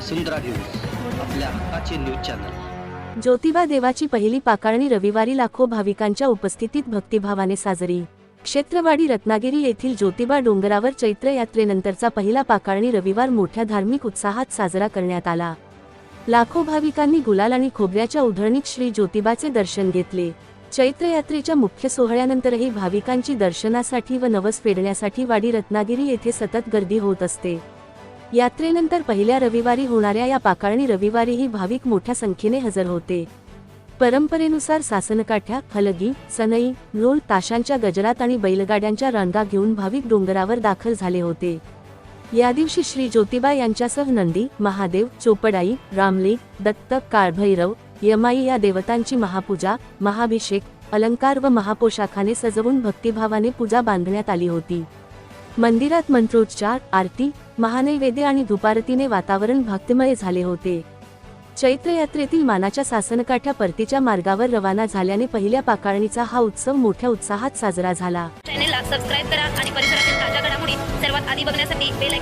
वसुंधरा news आपल्या हक्काचे news channel. Jyotiba देवाची पहिली पाकाळणी रविवारी लाखो भाविकांच्या उपस्थितीत भक्तिभावाने साजरी. क्षेत्रवाडी रत्नागिरी येथील ज्योतिबा डोंगरावर चैत्र यात्रेनंतरचा पहिला पाकाळणी रविवार मोठ्या धार्मिक उत्साहात साजरा करण्यात आला. लाखो भाविकांनी गुलाल आणि खोबऱ्याच्या उधळणीत श्री ज्योतिबाचे दर्शन घेतले. चैत्र यात्रेच्या मुख्य सोहळ्यानंतरही भाविकांची दर्शनासाठी व नवस फेडण्यासाठी वाडी रत्नागिरी येथे सतत गर्दी होत असते. यात्रेनंतर पहिल्या रविवारी होणाऱ्या या पाकाळणी रविवारीही भाविक मोठ्या संख्येने हजर होते. परंपरेनुसार सासनकाठ्या फलगी सनई ढोल ताशांच्या गजरात आणि बैलगाड्यांच्या रांगा घेऊन भाविक डोंगरावर दाखल झाले होते. या दिवशी श्री ज्योतिबा यांच्यासह नंदी महादेव चोपडाई रामली दत्त काळभैरव यमाई या देवतांची महापूजा महाभिषेक अलंकार व महापोशाखाने सजवून भक्तिभावाने पूजा बांधण्यात आली होती. मंदिरात मंत्रोच्चार आरती महानैवेद्य आणि धुपारतीने वातावरण भक्तिमय झाले होते. चैत्र यात्रेतील मानाच्या सासनकाठ्या परतीच्या मार्गावर रवाना झाल्याने पहिल्या पाकाळणीचा हा उत्सव मोठ्या उत्साहात साजरा झाला. चॅनेलला सबस्क्राईब करा आणि परिसरातील ताज्या घडामोडी सर्वात आधी बघण्यासाठी बेल